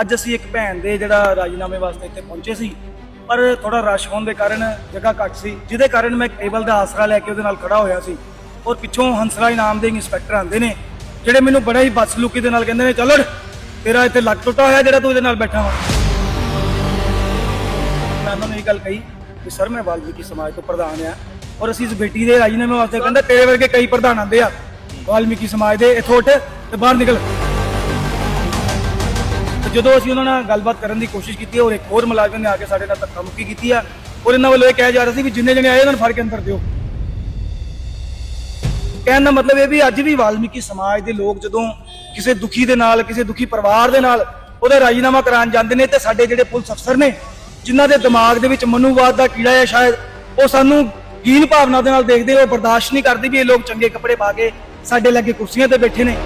ਅੱਜ ਅਸੀਂ ਇੱਕ ਭੈਣ ਦੇ ਜਿਹੜਾ ਰਾਜੀਨਾਮੇ ਵਾਸਤੇ ਇੱਥੇ ਪਹੁੰਚੇ ਸੀ, ਪਰ ਥੋੜਾ ਰਸ਼ ਹੋਣ ਦੇ ਕਾਰਨ ਜਗ੍ਹਾ ਘੱਟ ਸੀ, ਜਿਹਦੇ ਕਾਰਨ ਮੈਂ ਟੇਬਲ ਦਾ ਆਸਰਾ ਲੈ ਕੇ ਉਹਦੇ ਨਾਲ ਖੜਾ ਹੋਇਆ ਸੀ। ਔਰ ਪਿੱਛੋਂ ਹੰਸਰਾਜ ਨਾਮ ਦੇ ਇੰਸਪੈਕਟਰ ਆਂਦੇ ਨੇ, ਜਿਹੜੇ ਮੈਨੂੰ ਬੜਾ ਹੀ ਬਦਸਲੂਕੀ ਦੇ ਨਾਲ ਕਹਿੰਦੇ ਨੇ, ਚੱਲ ਤੇਰਾ ਇੱਥੇ ਲੱਕ ਟੁੱਟਾ ਹੋਇਆ ਜਿਹੜਾ ਤੂੰ ਇਹਦੇ ਨਾਲ ਬੈਠਾ ਵਾ। ਮੈਂ ਉਹਨਾਂ ਨੂੰ ਇਹ ਗੱਲ ਕਹੀ ਕਿ, ਸਰ, ਮੈਂ ਵਾਲਮੀਕੀ ਸਮਾਜ ਤੋਂ ਪ੍ਰਧਾਨ ਆ ਔਰ ਅਸੀਂ ਇਸ ਬੇਟੀ ਦੇ ਰਾਜੀਨਾਮੇ ਵਾਸਤੇ ਕਹਿੰਦਾ, ਤੇਰੇ ਵਰਗੇ ਕਈ ਪ੍ਰਧਾਨ ਆਂਦੇ ਆ। ਵਾਲਮੀਕੀ ਸਮਾਜ ਦੇ, ਇੱਥੋਂ ਉੱਠ ਤੇ ਬਾਹਰ ਨਿਕਲ। ਤੇ ਜਦੋਂ ਅਸੀਂ ਉਹਨਾਂ ਨਾਲ ਗੱਲਬਾਤ ਕਰਨ ਦੀ ਕੋਸ਼ਿਸ਼ ਕੀਤੀ, ਔਰ ਇੱਕ ਹੋਰ ਮੁਲਾਜ਼ਮ ਨੇ ਆ ਕੇ ਸਾਡੇ ਨਾਲ ਧੱਕਾ ਮੁੱਕੀ ਕੀਤੀ ਆ, ਔਰ ਇਹਨਾਂ ਵੱਲੋਂ ਇਹ ਕਿਹਾ ਜਾ ਰਿਹਾ ਸੀ ਵੀ ਜਿੰਨੇ ਜਣੇ ਆਏ ਉਹਨਾਂ ਨੂੰ ਫੜ ਕੇ ਅੰਦਰ ਦਿਓ। ਕਹਿਣ ਦਾ ਮਤਲਬ ਇਹ ਵੀ ਅੱਜ ਵੀ ਵਾਲਮੀਕੀ ਸਮਾਜ ਦੇ ਲੋਕ ਜਦੋਂ ਕਿਸੇ ਦੁਖੀ ਦੇ ਨਾਲ, ਕਿਸੇ ਦੁਖੀ ਪਰਿਵਾਰ ਦੇ ਨਾਲ ਉਹਦਾ ਰਾਜੀਨਾਮਾ ਕਰਾਉਣ ਜਾਂਦੇ ਨੇ, ਤੇ ਸਾਡੇ ਜਿਹੜੇ ਪੁਲਿਸ ਅਫਸਰ ਨੇ, ਜਿਨ੍ਹਾਂ ਦੇ ਦਿਮਾਗ ਦੇ ਵਿੱਚ ਮਨੂਵਾਦ ਦਾ ਕੀੜਾ ਹੈ ਸ਼ਾਇਦ, ਉਹ ਸਾਨੂੰ ਹੀਨ ਭਾਵਨਾ ਦੇ ਨਾਲ ਦੇਖਦੇ ਉਹ ਬਰਦਾਸ਼ਤ ਨਹੀਂ ਕਰਦੇ ਵੀ ਇਹ ਲੋਕ ਚੰਗੇ ਕੱਪੜੇ ਪਾ ਕੇ ਸਾਡੇ ਲੱਗੇ ਕੁਰਸੀਆਂ ਤੇ ਬੈਠੇ ਨੇ।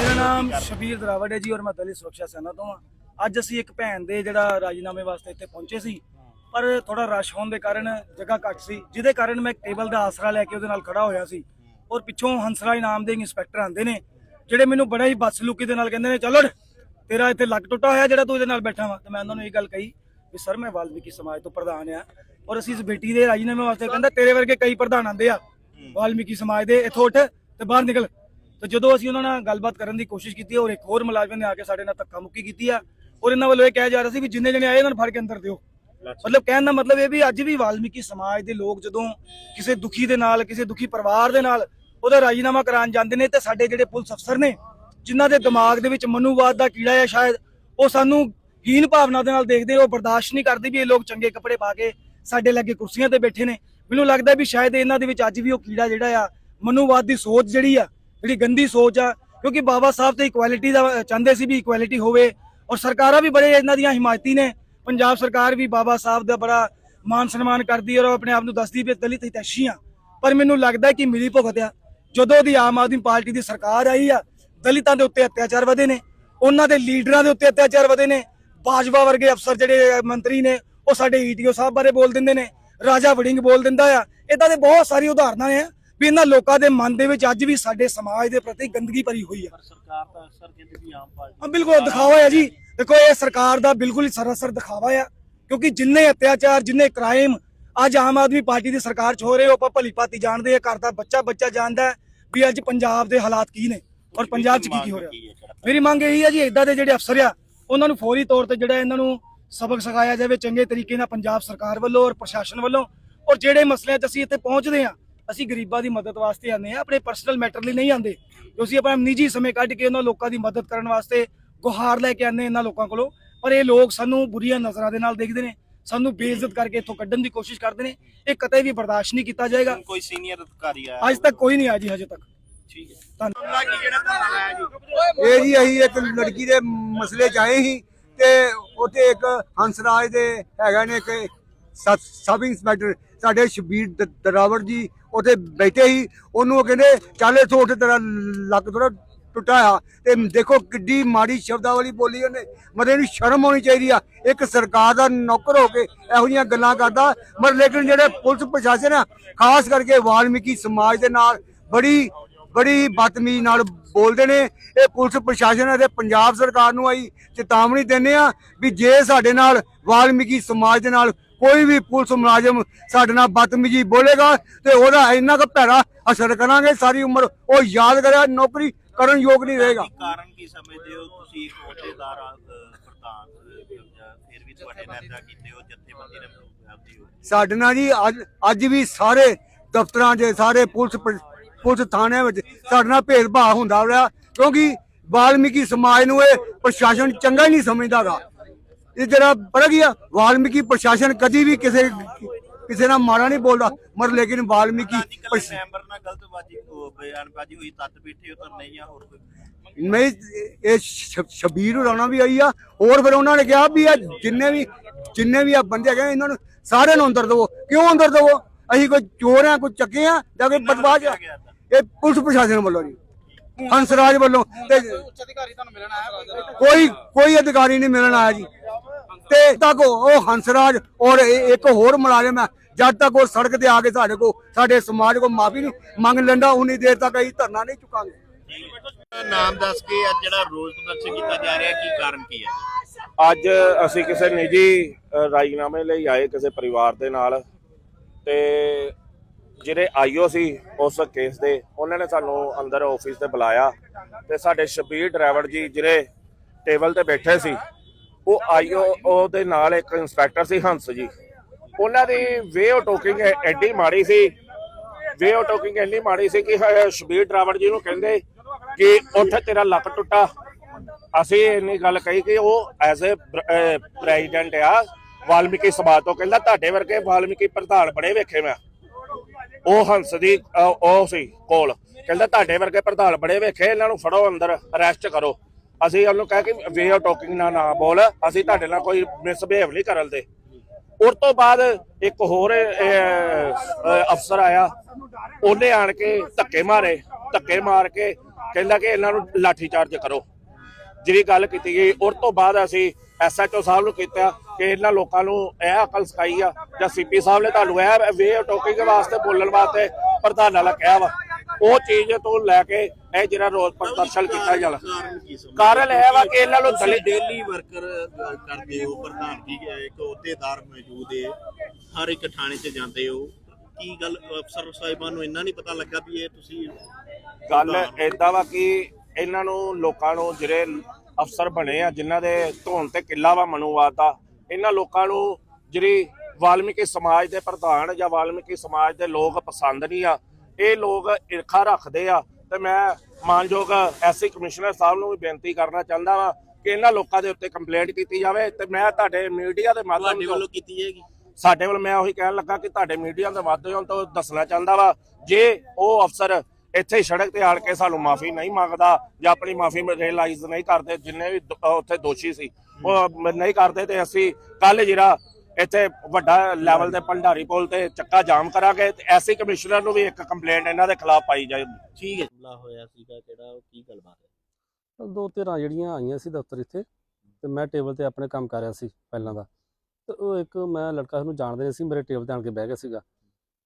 ਮੇਰਾ ਨਾਮ ਸ਼ਬੀਰ ਦਰਾਵੜ ਹੈ ਜੀ ਔਰ ਮੈਂ ਦਲਿਤ ਸੁਰੱਖਿਆ ਸੈਨਾ ਤੋਂ ਹਾਂ। ਅੱਜ ਅਸੀਂ ਇੱਕ ਭੈਣ ਦੇ ਜਿਹੜਾ ਰਾਜੀਨਾਮੇ ਵਾਸਤੇ ਇੱਥੇ ਪਹੁੰਚੇ ਸੀ ਪਰ ਥੋੜਾ ਰਸ਼ ਹੋਣ ਦੇ ਕਾਰਨ ਜਗ੍ਹਾ ਘੱਟ ਸੀ ਜਿਹਦੇ ਕਾਰਨ ਮੈਂ ਟੇਬਲ ਦਾ ਆਸਰਾ ਲੈ ਕੇ ਉਹਦੇ ਨਾਲ ਖੜਾ ਹੋਇਆ ਸੀ। ਔਰ ਪਿੱਛੋਂ ਹੰਸਰਾਜ ਨਾਮ ਦੇ ਇੰਸਪੈਕਟਰ ਆਂਦੇ ਨੇ ਜਿਹੜੇ ਮੈਨੂੰ ਬੜਾ ਹੀ ਬਦਸਲੂਕੀ ਦੇ ਨਾਲ ਕਹਿੰਦੇ ਨੇ ਚੱਲ ਤੇਰਾ ਇੱਥੇ ਲੱਕ ਟੁੱਟਾ ਹੋਇਆ ਜਿਹੜਾ ਤੂੰ ਇਹਦੇ ਨਾਲ ਬੈਠਾ ਵਾ। ਤੇ ਮੈਂ ਉਹਨਾਂ ਨੂੰ ਇਹ ਗੱਲ ਕਹੀ ਵੀ ਸਰ ਮੈਂ ਵਾਲਮੀਕੀ ਸਮਾਜ ਤੋਂ ਪ੍ਰਧਾਨ ਆ ਔਰ ਅਸੀਂ ਇਸ ਬੇਟੀ ਦੇ ਰਾਜੀਨਾਮੇ ਵਾਸਤੇ ਕਹਿੰਦਾ ਤੇਰੇ ਵਰਗੇ ਕਈ ਪ੍ਰਧਾਨ ਆਂਦੇ ਆ। ਵਾਲਮੀਕੀ ਸਮਾਜ ਦੇ ਇੱਥੋਂ ਉੱਠ ਤੇ ਬਾਹਰ ਨਿਕਲ। ਤੇ ਜਦੋਂ ਅਸੀਂ ਉਹਨਾਂ ਨਾਲ ਗੱਲਬਾਤ ਕਰਨ ਦੀ ਕੋਸ਼ਿਸ਼ ਕੀਤੀ ਔਰ ਇੱਕ ਹੋਰ ਮੁਲਾਜ਼ਮ ਨੇ ਆ ਕੇ ਸਾਡੇ ਨਾਲ ਧੱਕਾ ਮੁੱਕੀ ਕੀਤੀ ਆ ਔਰ ਇਹਨਾਂ ਵੱਲੋਂ ਇਹ ਕਿਹਾ ਜਾ ਰਿਹਾ ਸੀ ਵੀ ਜਿੰਨੇ ਜਣੇ ਆਏ ਉਹਨਾਂ ਨੂੰ ਫੜ ਕੇ ਅੰਦਰ ਦਿਓ। ਮਤਲਬ ਕਹਿਣ ਦਾ ਮਤਲਬ ਇਹ ਵੀ ਅੱਜ ਵੀ ਵਾਲਮੀਕੀ ਸਮਾਜ ਦੇ ਲੋਕ ਜਦੋਂ ਕਿਸੇ ਦੁਖੀ ਦੇ ਨਾਲ ਕਿਸੇ ਦੁਖੀ ਪਰਿਵਾਰ ਦੇ ਨਾਲ ਉਹਦਾ ਰਾਜੀਨਾਮਾ ਕਰਾਉਣ ਜਾਂਦੇ ਨੇ ਤੇ ਸਾਡੇ ਜਿਹੜੇ ਪੁਲਿਸ ਅਫਸਰ ਨੇ ਜਿਨ੍ਹਾਂ ਦੇ ਦਿਮਾਗ ਦੇ ਵਿੱਚ ਮਨੂਵਾਦ ਦਾ ਕੀੜਾ ਹੈ ਸ਼ਾਇਦ ਉਹ ਸਾਨੂੰ ਹੀਨ ਭਾਵਨਾ ਦੇ ਨਾਲ ਦੇਖਦੇ ਉਹ ਬਰਦਾਸ਼ਤ ਨਹੀਂ ਕਰਦੇ ਵੀ ਇਹ ਲੋਕ ਚੰਗੇ ਕੱਪੜੇ ਪਾ ਕੇ ਸਾਡੇ ਲੱਗੇ ਕੁਰਸੀਆਂ ਤੇ ਬੈਠੇ ਨੇ। ਮੈਨੂੰ ਲੱਗਦਾ ਵੀ ਸ਼ਾਇਦ ਇਹਨਾਂ ਦੇ ਵਿੱਚ ਅੱਜ ਵੀ ਉਹ ਕੀੜਾ ਜਿਹੜਾ ਆ ਮਨੂਵਾਦ ਦੀ ਸੋਚ ਜਿਹੜੀ ਆ ਜਿਹੜੀ ਗੰਦੀ ਸੋਚ ਆ, ਕਿਉਂਕਿ ਬਾਬਾ ਸਾਹਿਬ ਤੇ ਇਕੁਐਲਿਟੀ ਦਾ ਚਾਹੁੰਦੇ ਸੀ ਵੀ ਇਕੁਐਲਿਟੀ ਹੋਵੇ ਔਰ ਸਰਕਾਰਾਂ ਵੀ ਬੜੇ ਇਹਨਾਂ ਦੀਆਂ ਹਿਮਾਇਤੀ ਨੇ। ਪੰਜਾਬ ਸਰਕਾਰ ਵੀ ਬਾਬਾ ਸਾਹਿਬ ਦਾ ਬੜਾ ਮਾਨ ਸਨਮਾਨ ਕਰਦੀ ਹੈ ਔਰ ਆਪਣੇ ਆਪ ਨੂੰ ਦੱਸਦੀ ਵੀ ਦਲਿਤ ਹਿਤੈਸ਼ੀ ਆ। ਪਰ ਮੈਨੂੰ ਲੱਗਦਾ ਕਿ ਮਿਲੀ ਭੁਗਤ ਆ। ਜਦੋਂ ਦੀ ਆਮ ਆਦਮੀ ਪਾਰਟੀ ਦੀ ਸਰਕਾਰ ਆਈ ਆ, ਦਲਿਤਾਂ ਦੇ ਉੱਤੇ ਅਤਿਆਚਾਰ ਵਧੇ ਨੇ, ਉਹਨਾਂ ਦੇ ਲੀਡਰਾਂ ਦੇ ਉੱਤੇ ਅਤਿਆਚਾਰ ਵਧੇ ਨੇ, ਬਾਜਵਾ ਵਰਗੇ ਅਫਸਰ ਜਿਹੜੇ ਮੰਤਰੀ ਨੇ, ਉਹ ਸਾਡੇ ਈਟੀਓ ਸਾਹਿਬ ਬਾਰੇ ਬੋਲ ਦਿੰਦੇ ਨੇ, ਰਾਜਾ ਵੜਿੰਗ ਬੋਲ ਦਿੰਦਾ ਆ। ਇਦਾਂ ਦੇ ਬਹੁਤ ਸਾਰੀ ਉਦਾਹਰਨਾਂ ਨੇ। ਵੀ ਇਹਨਾਂ ਲੋਕਾਂ ਦੇ ਮਨ ਦੇ ਵਿੱਚ ਅੱਜ ਵੀ ਸਾਡੇ ਸਮਾਜ ਦੇ ਪ੍ਰਤੀ ਗੰਦਗੀ ਭਰੀ ਹੋਈ ਆ। ਪਰ ਸਰਕਾਰ ਤਾਂ ਅਕਸਰ ਕਹਿੰਦੀ ਵੀ ਆਮ ਪਾਰਟੀ ਹਾਂ ਬਿਲਕੁਲ ਦਿਖਾਵਾ ਹੈ ਜੀ। ਦੇਖੋ ਇਹ ਸਰਕਾਰ ਦਾ ਬਿਲਕੁਲ ਹੀ ਸਰਾਸਰ ਦਿਖਾਵਾ ਆ ਕਿਉਂਕਿ ਜਿੰਨੇ ਅਤਿਆਚਾਰ ਜਿੰਨੇ ਕ੍ਰਾਈਮ ਅੱਜ ਆਮ ਆਦਮੀ ਪਾਰਟੀ ਦੀ ਸਰਕਾਰ 'ਚ ਹੋ ਰਹੇ ਹੋ ਆਪਾਂ ਭਲੀ ਭਾਤੀ ਜਾਣਦੇ ਆ ਘਰ ਦਾ ਬੱਚਾ ਬੱਚਾ ਜਾਣਦਾ ਹੈ ਵੀ ਅੱਜ ਪੰਜਾਬ ਦੇ ਹਾਲਾਤ ਕੀ ਨੇ ਔਰ ਪੰਜਾਬ 'ਚ ਕੀ ਕੀ ਹੋ ਰਿਹਾ। ਮੇਰੀ ਮੰਗ ਇਹੀ ਹੈ ਜੀ ਇਦਾਂ ਦੇ ਜਿਹੜੇ ਅਫਸਰ ਆ ਉਹਨਾਂ ਨੂੰ ਫੌਰੀ ਤੌਰ ਤੇ ਜਿਹੜਾ ਇਹਨਾਂ ਨੂੰ ਸਬਕ ਸਿਖਾਇਆ ਜਾਵੇ ਚੰਗੇ ਤਰੀਕੇ ਨਾਲ ਪੰਜਾਬ ਸਰਕਾਰ ਵੱਲੋਂ ਔਰ ਪ੍ਰਸ਼ਾਸਨ ਵੱਲੋਂ ਔਰ ਜਿਹੜੇ ਮਸਲਿਆਂ 'ਚ ਅਸੀਂ ਇੱਥੇ ਪਹੁੰਚਦੇ ਆ ਅਸੀਂ ਗਰੀਬਾਂ ਦੀ ਮਦਦ ਵਾਸਤੇ ਆਉਂਦੇ ਆ ਆਪਣੇ ਪਰਸਨਲ ਮੈਟਰ ਲਈ ਨਹੀਂ ਆਉਂਦੇ। ਜੋ ਅਸੀਂ ਆਪਣਾ ਨਿੱਜੀ ਸਮੇਂ ਕੱਢ ਕੇ ਉਹਨਾਂ ਲੋਕਾਂ ਦੀ ਮਦਦ ਕਰਨ ਵਾਸਤੇ ਗੁਹਾਰ ਲੈ ਕੇ ਆਉਂਦੇ ਇਹਨਾਂ ਲੋਕਾਂ ਕੋਲੋਂ। ਪਰ ਇਹ ਲੋਕ ਸਾਨੂੰ ਬੁਰੀਆਂ ਨਜ਼ਰਾਂ ਦੇ ਨਾਲ ਦੇਖਦੇ ਨੇ ਸਾਨੂੰ ਬੇਇੱਜ਼ਤ ਕਰਕੇ ਇੱਥੋਂ ਕੱਢਣ ਦੀ ਕੋਸ਼ਿਸ਼ ਕਰਦੇ ਨੇ। ਇਹ ਕਦੇ ਵੀ ਬਰਦਾਸ਼ਤ ਨਹੀਂ ਕੀਤਾ ਜਾਏਗਾ। ਕੋਈ ਸੀਨੀਅਰ ਅਧਿਕਾਰੀ ਆਇਆ ਅੱਜ ਤੱਕ ਕੋਈ ਨਹੀਂ ਆਇਆ ਜੀ ਹਜੇ ਤੱਕ। ਠੀਕ ਹੈ। ਧੰਨਵਾਦ। ਜਿਹੜਾ ਧਰਨਾ ਲਾਇਆ ਜੀ? ਇਹ ਜੀ ਅਸੀਂ ਇੱਕ ਲੜਕੀ ਦੇ ਮਸਲੇ ਚ ਆਏ ਸੀ ਤੇ ਉੱਥੇ ਇੱਕ ਹੰਸਰਾਜ ਦੇ ਹੈਗਾ ਨੇ ਇੱਕ ਸਬ- ਸਬ ਇੰਸਪੈਕਟਰ ਸਾਡੇ ਸ਼ਬੀਰ ਦਰਾਵਰ ਜੀ ਉੱਥੇ ਬੈਠੇ ਸੀ। ਉਹਨੂੰ ਉਹ ਕਹਿੰਦੇ, ਚੱਲ ਇੱਥੋਂ ਉੱਠ ਤੇਰਾ ਲੱਕ ਥੋੜਾ ਟੁੱਟਾ ਆ। ਤੇ ਦੇਖੋ ਕਿੱਡੀ ਮਾੜੀ ਸ਼ਬਦਾਵਲੀ ਬੋਲੀ ਉਹਨੇ। ਮਤਲਬ ਇਹਨੂੰ ਸ਼ਰਮ ਆਉਣੀ ਚਾਹੀਦੀ ਆ। ਇੱਕ ਸਰਕਾਰ ਦਾ ਨੌਕਰ ਹੋ ਕੇ ਇਹੋ ਜਿਹੀਆਂ ਗੱਲਾਂ ਕਰਦਾ। ਪਰ ਲੇਕਿਨ ਜਿਹੜੇ ਪੁਲਿਸ ਪ੍ਰਸ਼ਾਸਨ ਆ, ਖਾਸ ਕਰਕੇ ਵਾਲਮੀਕੀ ਸਮਾਜ ਦੇ ਨਾਲ ਬੜੀ ਬੜੀ ਬਦਤਮੀਜ਼ ਨਾਲ ਬੋਲਦੇ ਨੇ। ਇਹ ਪੁਲਿਸ ਪ੍ਰਸ਼ਾਸਨ ਅਤੇ ਪੰਜਾਬ ਸਰਕਾਰ ਨੂੰ ਆਈ ਚੇਤਾਵਨੀ ਦਿੰਦੇ ਆ ਵੀ ਜੇ ਸਾਡੇ ਨਾਲ ਵਾਲਮੀਕੀ ਸਮਾਜ ਦੇ ਨਾਲ ਕੋਈ ਵੀ ਪੁਲਿਸ ਮੁਲਾਜ਼ਮ ਸਾਡੇ ਨਾਲ ਬਦਤਮੀਜ਼ੀ ਬੋਲੇਗਾ ਤੇ ਉਹਦਾ ਇੰਨਾ ਕੁ ਭੈੜਾ ਅਸਰ ਕਰਾਂਗੇ ਸਾਰੀ ਉਮਰ ਉਹ ਯਾਦ ਕਰਿਆ ਨੌਕਰੀ ਕਰਨ ਯੋਗ ਨਹੀਂ ਰਹੇਗਾ। ਕੀ ਕਾਰਨ ਕੀ ਸਮਝਦੇ ਹੋ ਤੁਸੀਂ ਇੱਕ ਅਹੁਦੇਦਾਰ ਆ, ਅਹ, ਪ੍ਰਧਾਨ ਅਹ, ਜਾਂ ਫਿਰ ਵੀ ਤੁਹਾਡੇ ਨਾਲ ਏਦਾਂ ਕੀਤੇ ਹੋ ਜੱਥੇਬੰਦੀ ਨੇ ਕਰਦੇ ਹੋ ਸਾਡੇ ਨਾਲ ਜੀ ਅੱਜ ਅੱਜ ਵੀ ਸਾਰੇ ਦਫ਼ਤਰਾਂ 'ਚ ਸਾਰੇ ਪੁਲਿਸ ਪੁਲਿਸ ਥਾਣਿਆਂ ਵਿੱਚ ਸਾਡੇ ਨਾਲ ਭੇਦਭਾਵ ਹੁੰਦਾ ਰਿਹਾ ਕਿਉਂਕਿ ਵਾਲਮੀਕੀ ਸਮਾਜ ਨੂੰ ਇਹ ਪ੍ਰਸ਼ਾਸਨ ਚੰਗਾ ਹੀ ਨਹੀਂ ਸਮਝਦਾਗਾ। ਇਹ ਜਿਹੜਾ ਪਤਾ ਕੀ ਆ ਵਾਲਮੀਕੀ ਪ੍ਰਸ਼ਾਸਨ ਕਦੀ ਵੀ ਕਿਸੇ ਕਿਸੇ ਨਾਲ ਮਾੜਾ ਨਹੀਂ ਬੋਲਦਾ ਮਰ ਲੇਕਿਨ ਵਾਲਮੀਕੀ ਮੈਂਬਰ ਨਾਲ ਗਲਤਬਾਜੀ ਉਹ ਬਿਆਨਬਾਜੀ ਹੋਈ ਤੱਤ ਬੈਠੇ ਹੋ ਤਾਂ ਨਹੀਂ ਆ ਹੋਰ ਕੋਈ ਨਹੀਂ ਇਹ ਸ਼ਬੀਰ ਰਾਣਾ ਵੀ ਆਈ ਆ ਹੋਰ ਫਿਰ ਉਹਨਾਂ ਨੇ ਕਿਹਾ ਵੀ ਆ ਜਿੰਨੇ ਵੀ ਜਿੰਨੇ ਵੀ ਆ ਬੰਦੇ ਹੈਗੇ ਇਹਨਾਂ ਨੂੰ ਸਾਰਿਆਂ ਨੂੰ ਅੰਦਰ ਦਵੋ। ਕਿਉਂ ਅੰਦਰ ਦਵੋ? ਅਸੀਂ ਕੋਈ ਚੋਰ ਆ ਕੋਈ ਚੱਕੇ ਆ ਜਾਂ ਕੋਈ ਬਦਮਾਸ਼ ਆ? ਇਹ ਪੁਲਿਸ ਪ੍ਰਸ਼ਾਸਨ ਵੱਲੋਂ ਜੀ। ਹੰਸਰਾਜ ਵੱਲੋਂ ਤੇ ਉੱਚ ਅਧਿਕਾਰੀ ਤੁਹਾਨੂੰ ਮਿਲਣ ਆਇਆ ਕੋਈ? ਕੋਈ ਅਧਿਕਾਰੀ ਨਹੀਂ ਮਿਲਣ ਆਇਆ ਜੀ। ਤੇ ਤੱਕ ਉਹ ਹੰਸਰਾਜ ਔਰ ਇੱਕ ਹੋਰ ਮੁਲਾਜ਼ਮ ਹੈ ਜਦ ਤੱਕ ਉਹ ਸੜਕ ਤੇ ਆ ਕੇ ਸਾਡੇ ਕੋ ਸਾਡੇ ਸਮਾਜ ਕੋ ਮਾਫੀ ਨਹੀਂ ਮੰਗ ਲੈਂਦਾ ਉਨੀ ਦੇਰ ਤੱਕ ਅਸੀਂ ਧਰਨਾ ਨਹੀਂ ਚੁਕਾਂਗੇ। ਨਾਮ ਦੱਸ ਕੇ ਅੱਜ ਜਿਹੜਾ ਰੋਜ਼ ਪ੍ਰਦਰਸ਼ਨ ਕੀਤਾ ਜਾ ਰਿਹਾ ਕੀ ਕਾਰਨ ਕੀ ਹੈ? ਅੱਜ ਅਸੀਂ ਕਿਸੇ ਨਿੱਜੀ ਰਾਜੀਨਾਮੇ ਲਈ ਆਏ ਕਿਸੇ ਪਰਿਵਾਰ ਦੇ ਨਾਲ ਤੇ ਜਿਹੜੇ ਆਈਓ ਸੀ ਉਸ ਕੇਸ ਦੇ, ਉਹਨਾਂ ਨੇ ਸਾਨੂੰ ਅੰਦਰ ਆਫਿਸ ਤੇ ਬੁਲਾਇਆ ਤੇ ਸਾਡੇ ਸ਼ਬੀਰ ਡਰਾਈਵਰ ਜੀ ਜਿਹੜੇ ਟੇਬਲ ਤੇ ਬੈਠੇ ਸੀ, ਉਹ ਆਈਓ, ਉਹਦੇ ਨਾਲ ਇੱਕ ਇੰਸਪੈਕਟਰ ਸੀ ਹੰਸ ਜੀ। ਉਹਨਾਂ ਦੀ ਵੇ ਆਫ ਟੋਕਿੰਗ ਐਡੀ ਮਾੜੀ ਸੀ ਵੇ ਆਫ ਟੋਕਿੰਗ ਐਡੀ ਮਾੜੀ ਸੀ ਕਿ ਸ਼ਬੀਰ ਡਰਾਈਵਰ ਜੀ ਨੂੰ ਕਹਿੰਦੇ ਕਿ ਉੱਠ ਤੇਰਾ ਲੱਕ ਟੁੱਟਾ। ਅਸੀਂ ਇੰਨੀ ਗੱਲ ਕਹੀ ਕਿ ਉਹ ਐਜ਼ ਅ ਪ੍ਰੈਜ਼ੀਡੈਂਟ ਆ, ਵਾਲਮੀਕੀ ਸਭਾ ਤੋਂ ਕਹਿੰਦਾ, ਤੁਹਾਡੇ ਵਰਗੇ ਵਾਲਮੀਕੀ ਪ੍ਰਧਾਨ ਬੜੇ ਵੇਖੇ ਮੈਂ। ਉਹ ਹੰਸ ਦੀ ਅਹ, ਉਹ ਸੀ ਕੋਲ। ਕਹਿੰਦਾ ਤੁਹਾਡੇ ਵਰਗੇ ਪ੍ਰਧਾਨ ਬੜੇ ਵੇਖੇ ਇਹਨਾਂ ਨੂੰ ਫੜੋ ਅੰਦਰ ਅਰੈਸਟ ਕਰੋ। ਅਸੀਂ ਉਹਨੂੰ ਕਹਿ ਕਿ ਵੇ ਆਫ ਟਾਕਿੰਗ ਨਾ ਨਾ ਬੋਲ। ਅਸੀਂ ਤੁਹਾਡੇ ਨਾਲ ਕੋਈ ਮਿਸਬਿਹੇਵ ਨਹੀਂ ਕਰਨ ਦੇ। ਉਸ ਤੋਂ ਬਾਅਦ ਇੱਕ ਹੋਰ ਅਹ, ਅਹ, ਅਫਸਰ ਆਇਆ। ਉਹਨੇ ਆਣ ਕੇ ਧੱਕੇ ਮਾਰੇ ਧੱਕੇ ਮਾਰ ਕੇ ਕਹਿੰਦਾ ਕਿ ਇਹਨਾਂ ਨੂੰ ਲਾਠੀ ਚਾਰਜ ਕਰੋ। ਜਿਹੜੀ ਗੱਲ ਕੀਤੀ ਗਈ ਉਸ ਤੋਂ ਬਾਅਦ ਅਸੀਂ ਐਸਐਚਓ ਸਾਹਿਬ ਨੂੰ ਕੀਤਾ। ਕਿ ਇਹਨਾਂ ਲੋਕਾਂ ਨੂੰ ਇਹ ਅਕਲ ਸਿਖਾਈ ਆ ਜਾਂ ਸੀਪੀ ਸਾਹਿਬ ਨੇ ਤੁਹਾਨੂੰ ਇਹ ਵੇ ਟੋਕਿੰਗ ਵਾਸਤੇ ਬੋਲਣ ਵਾਸਤੇ ਪ੍ਰਧਾਨ ਨਾਲ ਕਿਹਾ ਵਾ। ਉਹ ਚੀਜ਼ ਤੋਂ ਲੈ ਕੇ ਇਹ ਜਿਹੜਾ ਰੋਜ਼ ਪ੍ਰਦਰਸ਼ਨ ਕੀਤਾ ਜਾਣਾ। ਕਾਰਨ ਕੀ ਇਹ ਵਾ ਕਿ ਇਹਨਾਂ ਨੂੰ ਦਲਿਤ ਡੇਲੀ ਵਰਕਰ ਕਰਦੇ ਹੋ ਪ੍ਰਧਾਨ ਜੀ ਅਹ, ਇੱਕ ਅਹੁਦੇਦਾਰ ਮੌਜੂਦ ਹੈ ਹਰ ਇੱਕ ਥਾਣੇ 'ਚ ਜਾਂਦੇ ਹੋ। ਕੀ ਗੱਲ ਅਫਸਰ ਸਾਹਿਬਾਨ ਨੂੰ ਇੰਨਾ ਨਹੀਂ ਪਤਾ ਲੱਗਾ ਵੀ ਇਹ ਤੁਸੀਂ ਗੱਲ ਏਦਾਂ ਵਾ ਕਿ ਇਹਨਾਂ ਨੂੰ ਲੋਕਾਂ ਨੂੰ ਜਿਹੜੇ ਅਫਸਰ ਬਣੇ ਆ ਜਿਨ੍ਹਾਂ ਦੇ ਧੋਣ ਤੇ ਕਿੱਲਾ ਵਾ ਮਨੂਵਾਦ ਦਾ ਇਹਨਾਂ ਲੋਕਾਂ ਨੂੰ ਜਿਹੜੀ ਵਾਲਮੀਕੀ ਸਮਾਜ ਦੇ ਪ੍ਰਧਾਨ ਜਾਂ ਵਾਲਮੀਕੀ ਸਮਾਜ ਦੇ ਲੋਕ ਪਸੰਦ ਨਹੀਂ ਆ ਇਹ ਲੋਕ ਈਰਖਾ ਰੱਖਦੇ ਆ ਤੇ ਮੈਂ ਮਾਨਯੋਗ ਐਸਸੀ ਕਮਿਸ਼ਨਰ ਸਾਹਿਬ ਨੂੰ ਵੀ ਬੇਨਤੀ ਕਰਨਾ ਚਾਹੁੰਦਾ ਵਾਂ ਕਿ ਇਹਨਾਂ ਲੋਕਾਂ ਦੇ ਉੱਤੇ ਕੰਪਲੇਂਟ ਕੀਤੀ ਜਾਵੇ ਤੇ ਮੈਂ ਤੁਹਾਡੇ ਮੀਡੀਆ ਦੇ ਮਾਧਿਅਮ ਤੋਂ ਕੀਤੀ ਜਾਏਗੀ? ਸਾਡੇ ਵੱਲ ਮੈਂ ਉਹੀ ਕਹਿਣ ਲੱਗਾ ਕਿ ਤੁਹਾਡੇ ਮੀਡੀਆ ਦੇ ਮਾਧਿਅਮ ਤੋਂ ਦੱਸਣਾ ਚਾਹੁੰਦਾ ਵਾ। ਜੇ ਉਹ ਅਫਸਰ ਇੱਥੇ ਹੀ ਸੜਕ ਤੇ ਆੜ ਕੇ ਸਾਨੂੰ ਮਾਫੀ ਨਹੀਂ ਮੰਗਦਾ ਜਾਂ ਆਪਣੀ ਮਾਫੀ ਰਿਅਲਾਈਜ਼ ਨਹੀਂ ਕਰਦੇ ਜਿੰਨੇ ਵੀ ਉੱਥੇ ਦੋਸ਼ੀ ਸੀ। ਉਹ ਨਹੀਂ ਕਰਦੇ ਤੇ ਅਸੀਂ ਕੱਲ ਜਿਹੜਾ ਇੱਥੇ ਵੱਡਾ ਲੈਵਲ ਦੇ ਭੰਡਾਰੀ ਪੁਲ ਤੇ ਚੱਕਾ ਜਾਮ ਕਰਾਂਗੇ ਤੇ ਐਸੀ ਕਮਿਸ਼ਨਰ ਨੂੰ ਵੀ ਇੱਕ ਕੰਪਲੇਂਟ ਇਹਨਾਂ ਦੇ ਖਿਲਾਫ ਪਾਈ ਜਾਏਗੀ ਠੀਕ ਹੈ। ਹਮਲਾ ਹੋਇਆ ਸੀਗਾ ਜਿਹੜਾ ਉਹ ਕੀ ਗੱਲਬਾਤ ਹੈ? ਦੋ ਧਿਰਾਂ ਜਿਹੜੀਆਂ ਆਈਆਂ ਸੀ ਦਫ਼ਤਰ ਇੱਥੇ ਤੇ ਮੈਂ ਟੇਬਲ ਤੇ ਆਪਣੇ ਕੰਮ ਕਰ ਰਿਹਾ ਸੀ ਪਹਿਲਾਂ ਦਾ। ਤੇ ਉਹ ਇੱਕ ਮੈਂ ਲੜਕਾ ਉਹਨੂੰ ਜਾਣਦੇ ਨਹੀਂ ਸੀ ਮੇਰੇ ਟੇਬਲ ਤੇ ਆਣ ਕੇ ਬਹਿ ਗਿਆ ਸੀਗਾ।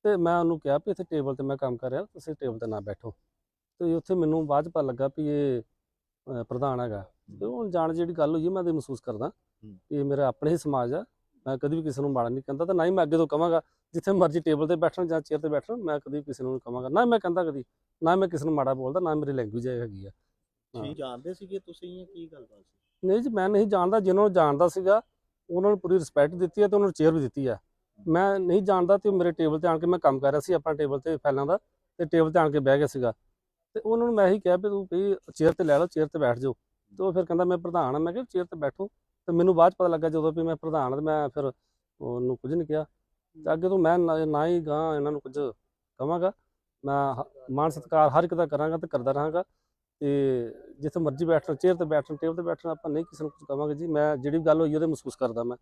ਤੇ ਮੈਂ ਉਹਨੂੰ ਕਿਹਾ ਵੀ ਇੱਥੇ ਟੇਬਲ ਤੇ ਮੈਂ ਕੰਮ ਕਰ ਰਿਹਾ ਤੁਸੀਂ ਟੇਬਲ ਤੇ ਨਾ ਬੈਠੋ। ਤੇ ਉੱਥੇ ਮੈਨੂੰ ਬਾਅਦ ਚ ਪਤਾ ਲੱਗਾ ਵੀ ਇਹ ਪ੍ਰਧਾਨ ਹੈਗਾ। ਤੇ ਉਹ ਜਾਣ ਜਿਹੜੀ ਗੱਲ ਹੋਈ ਮੈਂ ਤੇ ਮਹਿਸੂਸ ਕਰਦਾ ਕਿ ਇਹ ਮੇਰਾ ਆਪਣੇ ਹੀ ਸਮਾਜ ਆ। ਮੈਂ ਕਦੀ ਵੀ ਕਿਸੇ ਨੂੰ ਮਾੜਾ ਨਹੀਂ ਕਹਿੰਦਾ ਤੇ ਨਾ ਹੀ ਮੈਂ ਅੱਗੇ ਤੋਂ ਕਵਾਂਗਾ ਜਿੱਥੇ ਮਰਜ਼ੀ ਟੇਬਲ ਤੇ ਬੈਠਣ ਜਾਂ ਚੇਅਰ ਤੇ ਬੈਠਣ ਮੈਂ ਕਦੀ ਵੀ ਕਿਸੇ ਨੂੰ ਕਵਾਂਗਾ ਨਾ ਮੈਂ ਕਹਿੰਦਾ ਕਦੀ ਨਾ ਮੈਂ ਕਿਸੇ ਨੂੰ ਮਾੜਾ ਬੋਲਦਾ ਨਾ ਮੇਰੀ ਲੈਂਗੁਏਜ ਹੈਗੀ ਆ। ਤੁਸੀਂ ਜਾਣਦੇ ਸੀਗੇ ਤੁਸੀਂ ਜਾਂ ਕੀ ਗੱਲਬਾਤ ਸੀ? ਨਹੀਂ ਜੀ ਮੈਂ ਨਹੀਂ ਜਾਣਦਾ ਜਿਹਨਾਂ ਨੂੰ ਜਾਣਦਾ ਸੀਗਾ ਉਹਨਾਂ ਨੂੰ ਪੂਰੀ ਰਿਸਪੈਕਟ ਦਿੱਤੀ ਹੈ ਤੇ ਉਹਨਾਂ ਨੂੰ ਚੇਅਰ ਵੀ ਦਿੱਤੀ ਹੈ ਮੈਂ ਨਹੀਂ ਜਾਣਦਾ ਤੇ ਮੇਰੇ ਟੇਬਲ ਤੇ ਆਣ ਕੇ ਮੈਂ ਕੰਮ ਕਰ ਰਿਹਾ ਸੀ ਆਪਣਾ ਟੇਬਲ ਤੇ ਫਾਈਲਾਂ ਦਾ ਤੇ ਟੇਬਲ ਤੇ ਆਣ ਕੇ ਬਹਿ ਗਿਆ ਸੀਗਾ। ਤੇ ਉਹਨਾਂ ਨੂੰ ਮੈਂ ਹੀ ਕਿਹਾ ਵੀ ਤੂੰ ਵੀ ਚੇਅਰ ਤੇ ਲੈ ਲਓ, ਚੇਅਰ ਤੇ ਬੈਠ ਜਾਓ। ਤੇ ਉਹ ਫਿਰ ਕਹਿੰਦਾ ਮੈਂ ਪ੍ਰਧਾਨ ਆ, ਮੈਂ ਕਿਹਾ ਚੇਅਰ ਤੇ ਬੈਠੋ। ਤੇ ਮੈਨੂੰ ਬਾਅਦ ਚ ਪਤਾ ਲੱਗਾ ਜਦੋਂ ਵੀ ਮੈਂ ਪ੍ਰਧਾਨ ਆ ਤੇ ਮੈਂ ਫਿਰ ਉਹਨੂੰ ਕੁਝ ਨਹੀਂ ਕਿਹਾ। ਤੇ ਅੱਗੇ ਤੋਂ ਮੈਂ ਨਾ ਹੀ ਗਾਂ ਇਹਨਾਂ ਨੂੰ ਕੁਝ ਕਵਾਂਗਾ। ਮੈਂ ਹ- ਮਾਣ ਸਤਿਕਾਰ ਹਰ ਇੱਕ ਦਾ ਕਰਾਂਗਾ ਤੇ ਕਰਦਾ ਰਹਾਂਗਾ। ਤੇ ਜਿੱਥੇ ਮਰਜ਼ੀ ਬੈਠਣਾ, ਚੇਅਰ ਤੇ ਬੈਠਣ, ਟੇਬਲ ਤੇ ਬੈਠਣ ਆਪਾਂ ਨਹੀਂ ਕਿਸੇ ਨੂੰ ਕੁਝ ਕਵਾਂਗੇ ਜੀ। ਮੈਂ ਜਿਹੜੀ ਗੱਲ ਹੋਈ ਉਹਦੇ ਮਹਿਸੂਸ ਕਰਦਾ ਮੈਂ।